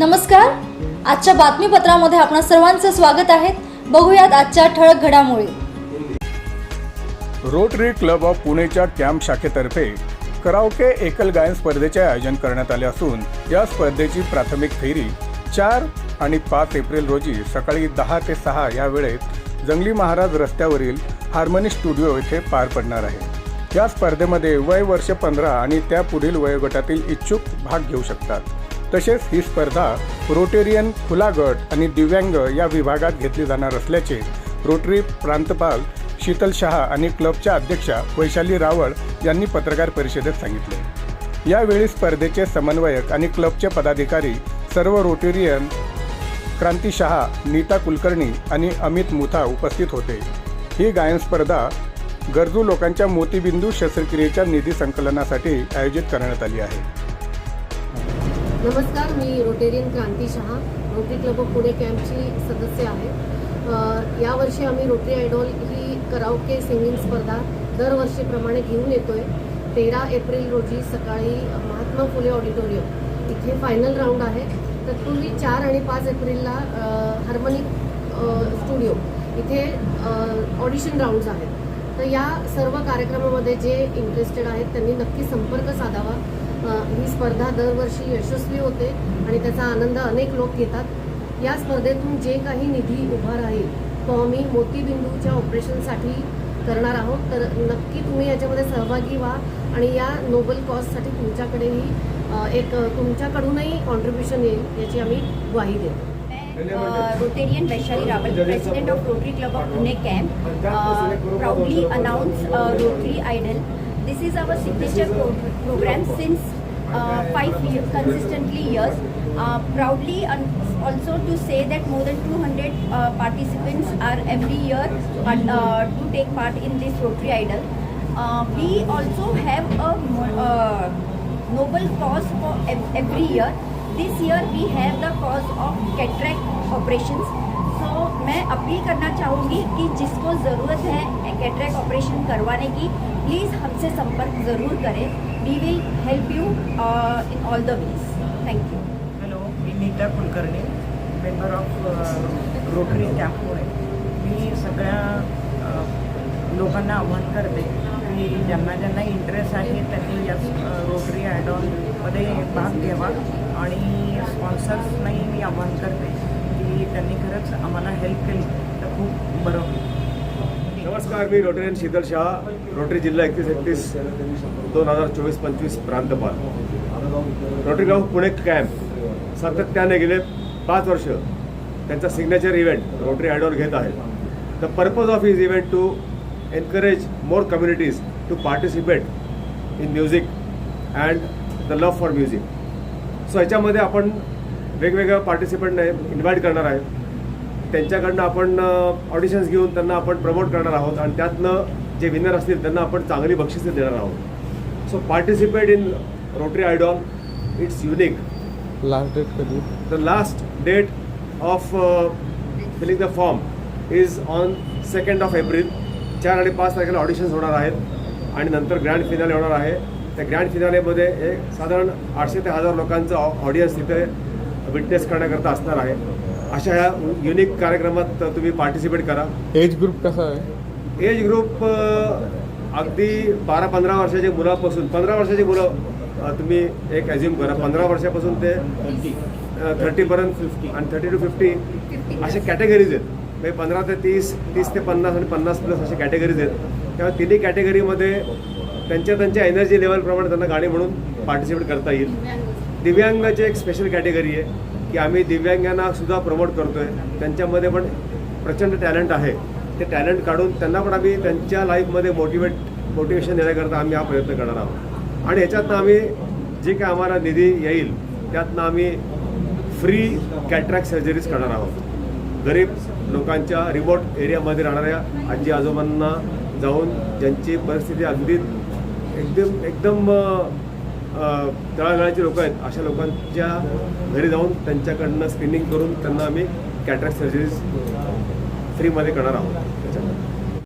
नमस्कार. आजच्या बातमीपत्रामध्ये आपणा सर्वांचं स्वागत आहे. बघूयात आजच्या ठळक घडामोडी. रोटरी क्लब ऑफ पुणेच्या कॅम्प शाखेतर्फे कराओके एकल गायन स्पर्धेचे आयोजन करण्यात आले असून या स्पर्धेची प्राथमिक फेरी चार आणि पाच एप्रिल रोजी सकाळी दहा ते सहा या वेळेत जंगली महाराज रस्त्यावरील हार्मनी स्टुडिओ येथे पार पडणार आहे. या स्पर्धेमध्ये वय वर्ष पंधरा आणि त्यापुढील वयोगटातील इच्छुक भाग घेऊ शकतात. तसेच ही स्पर्धा रोटेरियन खुला गट आणि दिव्यांग या विभागात घेतली जाणार असल्याचे रोटरी प्रांतपाल शीतल शहा आणि क्लबच्या अध्यक्षा वैशाली रावळ यांनी पत्रकार परिषदेत सांगितले. यावेळी स्पर्धेचे समन्वयक आणि क्लबचे पदाधिकारी सर्व रोटेरियन क्रांती शहा नीता कुलकर्णी आणि अमित मुथा उपस्थित होते. ही गायन स्पर्धा गरजू लोकांच्या मोतीबिंदू शस्त्रक्रियेच्या निधी संकलनासाठी आयोजित करण्यात आली आहे. नमस्कार मी Rotarian Kranti Shah Rotary club of Pune कॅम्पची सदस्य आहे. यावर्षी आम्ही रोटरी आयडॉल ही कराओके सिंगिंग स्पर्धा दरवर्षीप्रमाणे घेऊन येतो आहे तेरा एप्रिल रोजी सकाळी महात्मा फुले ऑडिटोरियम इथे फायनल राऊंड आहे. तत्पूर्वी चार आणि पाच एप्रिलला हार्मोनिक स्टुडिओ इथे ऑडिशन राऊंड्स आहेत. तर या सर्व कार्यक्रमामध्ये जे इंटरेस्टेड आहेत त्यांनी नक्की संपर्क साधावा. ही स्पर्धा दरवर्षी यशस्वी होते आणि त्याचा आनंद अनेक लोक घेतात. या स्पर्धेतून जे काही निधी उभा राहील तो आम्ही मोतीबिंदूच्या ऑपरेशनसाठी करणार आहोत. तर नक्की तुम्ही याच्यामध्ये सहभागी व्हा आणि या नोबल कॉजसाठी तुमच्याकडेही एक तुमच्याकडूनही कॉन्ट्रीब्युशन येईल याची आम्ही ग्वाही देतो Rotarian Vaishali Rawal Rotary Club of Pune camp uh, proudly announce uh, Rotary Idol. This is our signature pro- program since uh, five years, consistently years. Uh, proudly un- also to say that more than 200 uh, participants are every year uh, to take part in this Rotary Idol. Uh, we also have a uh, noble cause for every year. This year we have the cause of cataract operations. मैं appeal करना चाहूँगी कि जिसको ज़रूरत है cataract operation करवाने की please हमसे संपर्क ज़रूर करें। We will help you in all the ways thank you hello me Neeta Kulkarni member of Rotary camp मी सगळ्या uh, लोकांना आव्हान करते की ज्यांना ज्यांना इंटरेस्ट आहे त्यांनी या uh, रोटरी ॲडॉनमध्ये भाग घ्यावा आणि स्पॉन्सर्सनाही मी आव्हान करते. की त्यांनी खरंच आम्हाला हेल्प केली. तर खूप बरं होईल. नमस्कार मी रोटरीयन शीतल शहा रोटरी जिल्हा एकतीस एकतीस दोन हजार चोवीस पंचवीस प्रांतपाल. रोटरी क्लब पुणे कॅम्प सातत्याने गेले पाच वर्ष. त्यांचा सिग्नेचर इव्हेंट रोटरी हँडवर घेत आहे the purpose of his event to encourage more communities to participate in music and the love for music so ह्याच्यामध्ये आपण वेगवेगळ्या पार्टिसिपंटने इन्व्हाइट करणार आहे त्यांच्याकडनं आपण ऑडिशन्स घेऊन त्यांना आपण प्रमोट करणार आहोत आणि त्यातनं जे विनर असतील त्यांना आपण चांगली बक्षिसे देणार आहोत. So participate in Rotary idol it's unique last date कधी? The last date of filling the form is on second of April चार आणि पाच तारखेला ऑडिशन्स होणार आहेत आणि नंतर ग्रँड फिनाले होणार आहे. त्या ग्रँड फिनालेमध्ये एक साधारण आठशे ते हजार लोकांचं ऑडियन्स तिथे विटनेस करण्याकरता असणार आहे. अशा ह्या युनिक कार्यक्रमात तुम्ही पार्टिसिपेट करा. एज ग्रुप कसा आहे? एज ग्रुप अगदी बारा पंधरा वर्षाच्या मुलापासून पंधरा वर्षाची मुलं तुम्ही एक ॲझ्युम करा. पंधरा वर्षापासून ते थर्टीपर्यंत आणि थर्टी टू फिफ्टी असे कॅटेगरीज आहेत. म्हणजे पंधरा ते तीस तीस ते पन्नास आणि पन्नास प्लस असे कॅटेगरीज आहेत. त्या तिन्ही कॅटेगरीमध्ये त्यांच्या त्यांच्या एनर्जी लेवलप्रमाणे त्यांना गाणी म्हणून पार्टिसिपेट करता येईल. दिव्यांगाची एक स्पेशल कॅटेगरी आहे की आम्ही दिव्यांगांना सुद्धा प्रमोट करतोय. त्यांच्यामध्ये पण प्रचंड टॅलेंट आहे. ते टॅलेंट काढून त्यांना पण आम्ही त्यांच्या लाईफमध्ये मोटिवेट मोटिवेशन देण्याकरता आम्ही हा प्रयत्न करणार आहोत. आणि ह्याच्यातनं आम्ही जे काय आम्हाला निधी येईल त्यातनं आम्ही फ्री कॅट्रॅक्ट सर्जरीज करणार आहोत. गरीब लोकांच्या रिमोट एरियामध्ये राहणाऱ्या आजी आजोबांना जाऊन ज्यांची परिस्थिती अगदी एकदम एकदम तळागाळाचे लोकं आहेत अशा लोकांच्या घरी जाऊन त्यांच्याकडनं स्क्रीनिंग करून त्यांना आम्ही कॅटरॅक्ट सर्जरीज फ्रीमध्ये करणार आहोत.